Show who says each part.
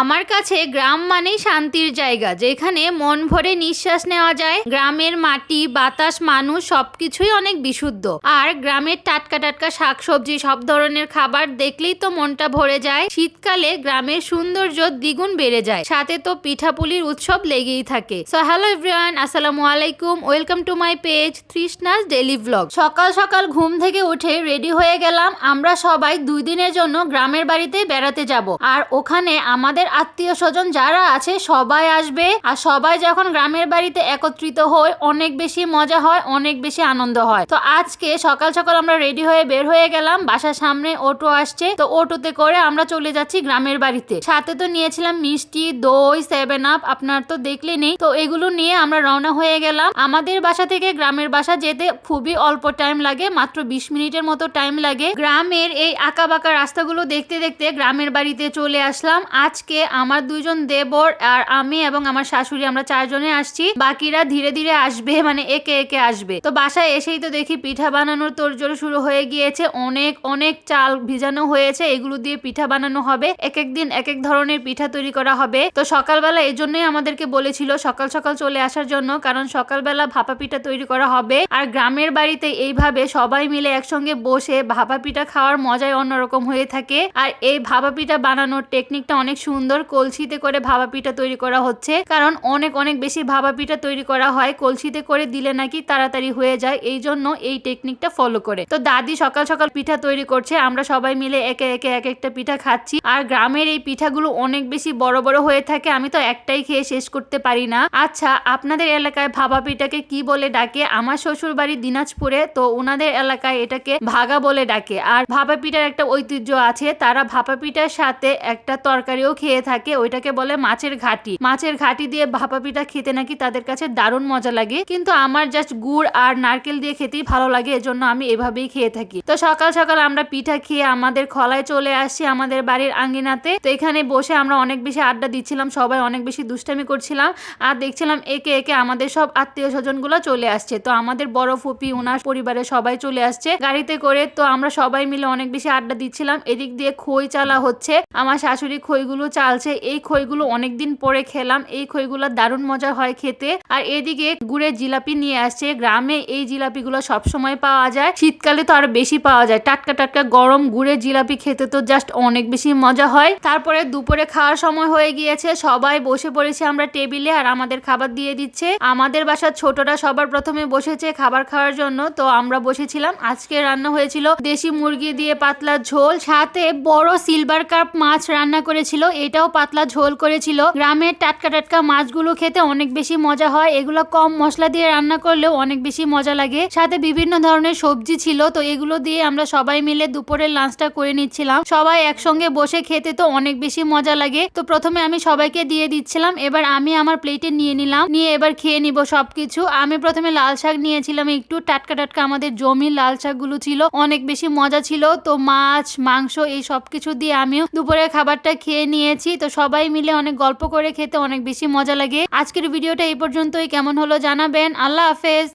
Speaker 1: আমার কাছে গ্রাম মানেই শান্তির জায়গা, যেখানে মন ভরে নিঃশ্বাস নেওয়া যায়। গ্রামের মাটি, বাতাস, মানুষ সবকিছুই অনেক বিশুদ্ধ। আর গ্রামের টাটকা টাটকা শাকসবজি, সব ধরনের খাবার দেখলেই তো মনটা ভরে যায়। শীতকালে গ্রামের সৌন্দর্য দ্বিগুণ বেড়ে যায়। সাথে তো পিঠাপুলির উৎসব লেগেই থাকে। সো হ্যালো এভরিওয়ান আসসালামু আলাইকুম। Welcome to my page Trishna's daily blog সকাল সকাল ঘুম থেকে উঠে রেডি হয়ে গেলাম। আমরা সবাই দুই দিনের জন্য গ্রামের বাড়িতে বেড়াতে যাব। আর ওখানে আমাদের আত্মীয় স্বজন যারা আছে, সবাই আসবে। আর সবাই যখন গ্রামের বাড়িতে একত্রিত হয় অনেক বেশি মজা হয়, অনেক বেশি আনন্দ হয়। তো আজকে সকাল সকাল আমরা রেডি হয়ে বের হয়ে গেলাম। বাসার সামনে অটো আসছে। তো অটোতে করে আমরা চলে যাচ্ছি গ্রামের বাড়িতে। সাথে তো নিয়েছিলাম মিষ্টি, দই সেভেন আপ আপনার তো দেখলে নেই। তো এগুলো নিয়ে আমরা রওনা হয়ে গেলাম। আমাদের বাসা থেকে গ্রামের বাসা যেতে খুবই অল্প টাইম লাগে, মাত্র বিশ মিনিটের মতো টাইম লাগে। গ্রামের এই আঁকা বাঁকা রাস্তাগুলো দেখতে দেখতে গ্রামের বাড়িতে চলে আসলাম। আজকে আমার দুইজন দেবর আর আমি এবং আমার শাশুড়ি আমরা চারজনে আসছি। বাকিরা ধীরে ধীরে আসবে মানে একে একে আসবে। তো বাসায় এসেই তো দেখি পিঠা বানানোর তোড়জোড় শুরু হয়ে গিয়েছে। অনেক অনেক চাল ভিজানো হয়েছে, এগুলো দিয়ে পিঠা বানানো হবে। এক এক দিন এক এক ধরনের পিঠা তৈরি করা হবে। তো সকালবেলা এই জন্যই আমাদেরকে বলেছিল সকাল সকাল চলে আসার জন্য, কারণ সকালবেলা ভাপা পিঠা তৈরি করা হবে। আর গ্রামের বাড়িতে এইভাবে সবাই মিলে একসঙ্গে বসে ভাপা পিঠা খাওয়ার মজাই অন্যরকম হয়ে থাকে। আর এই ভাপা পিঠা বানানোর টেকনিকটা অনেক সুন্দর কলসিতে করে ভাপা পিঠা তৈরি করা হচ্ছে। কারণ অনেক অনেক বেশি ভাপা পিঠা তৈরি করা হয় কলসিতে করে দিলে নাকি তাড়াতাড়ি হয়ে যায়। এই জন্য এই টেকনিকটা ফলো করে। তো দাদি সকাল সকাল পিঠা তৈরি করছে। আমরা সবাই মিলে একে একে, এক একটা পিঠা খাচ্ছি। আর গ্রামের এই পিঠাগুলো অনেক বেশি বড় বড় হয়ে থাকে। আমি তো একটাই খেয়ে শেষ করতে পারি না। আচ্ছা আপনাদের এলাকায় ভাপা পিঠাকে কি বলে ডাকে? আমার শ্বশুর বাড়ি দিনাজপুরে, তো ওনাদের এলাকায় এটাকে ভাগা বলে ডাকে। আর ভাপা পিঠার একটা ঐতিহ্য আছে। তারা ভাপা পিঠার সাথে একটা তরকারিও খেয়ে থাকে, ওইটাকে বলে মাছের ঘাটি। মাছের ঘাটি দিয়ে ভাপা পিঠা খেতে নাকি তাদের কাছে দারুণ মজা লাগে। কিন্তু আমার জাস্ট গুড় আর নারকেল দিয়ে খেতেই ভালো লাগে, এজন্য আমি এভাবেই খেয়ে থাকি। তো সকাল সকাল আমরা পিঠা খেয়ে আমাদের খলায় চলে আসছি আমাদের বাড়ির আঙ্গিনাতে তো এখানে বসে আমরা অনেক বেশি আড্ডা দিচ্ছিলাম, সবাই অনেক বেশি দুষ্টামি করছিলাম। আর দেখছিলাম একে একে আমাদের সব আত্মীয় স্বজন চলে আসছে। তো আমাদের বড় ফুপি ওনার পরিবারের সবাই চলে আসছে গাড়িতে করে। তো আমরা সবাই মিলে অনেক বেশি আড্ডা দিচ্ছিলাম। এদিক দিয়ে খই চালা হচ্ছে। আমার শাশুড়ি খইগুলো চালছে এই খইগুলো অনেকদিন পরে খেলাম, এই খইগুলো দারুণ মজা হয় খেতে। আর এদিকে গুড়ের জিলাপি নিয়ে আসছে। গ্রামে এই জিলাপিগুলো সবসময় পাওয়া যায়। শীতকালে তো আরও বেশি পাওয়া যায়। টাটকা টাটকা গরম গুড়ের জিলাপি খেতে তো জাস্ট অনেক বেশি মজা হয়। তারপরে দুপুরে খাওয়ার সময় হয়ে গিয়েছে। সবাই বসে পড়েছে আমরা টেবিলে আর আমাদের খাবার দিয়ে দিচ্ছে। আমাদের বাসার ছোটরা সবার প্রথমে বসেছে খাবার খাওয়ার জন্য। তো আমরা বসেছিলাম। আজকে রান্না হয়েছিল দেশি মুরগি দিয়ে পাতলা ঝোল, সাথে বড় সিলভার কাপ মাছ রান্না করেছিল। এটাও পাতলা ঝোল করেছিল। গ্রামের টাটকা টাটকা মাছগুলো খেতে অনেক বেশি মজা হয়। এগুলো কম মশলা দিয়ে রান্না করলেও অনেক বেশি মজা লাগে। সাথে বিভিন্ন ধরনের সবজি ছিল, তো এগুলো দিয়ে আমরা সবাই মিলে দুপুরের লাঞ্চটা করে নিচ্ছিলাম। সবাই একসঙ্গে বসে খেতে তো অনেক বেশি মজা লাগে। তো প্রথমে আমি সবাইকে দিয়ে দিচ্ছিলাম। এবার আমি আমার প্লেটে নিয়ে নিলাম। নিয়ে এবার খেয়ে নিব সবকিছু। আমি প্রথমে লাল শাক নিয়েছিলাম। একটু টাটকা টাটকা আমাদের জমির লাল শাকগুলো ছিল। অনেক বেশি মজা ছিল। তো মাছ, মাংস এই সব কিছু দিয়ে আমিও দুপুরের খাবারটা খেয়ে নিয়েছি। তো সবাই মিলে অনেক গল্প করে খেতে অনেক বেশি মজা লাগে। আজকের ভিডিওটা এই পর্যন্তই। কেমন হলো জানাবেন। আল্লাহ হাফেজ।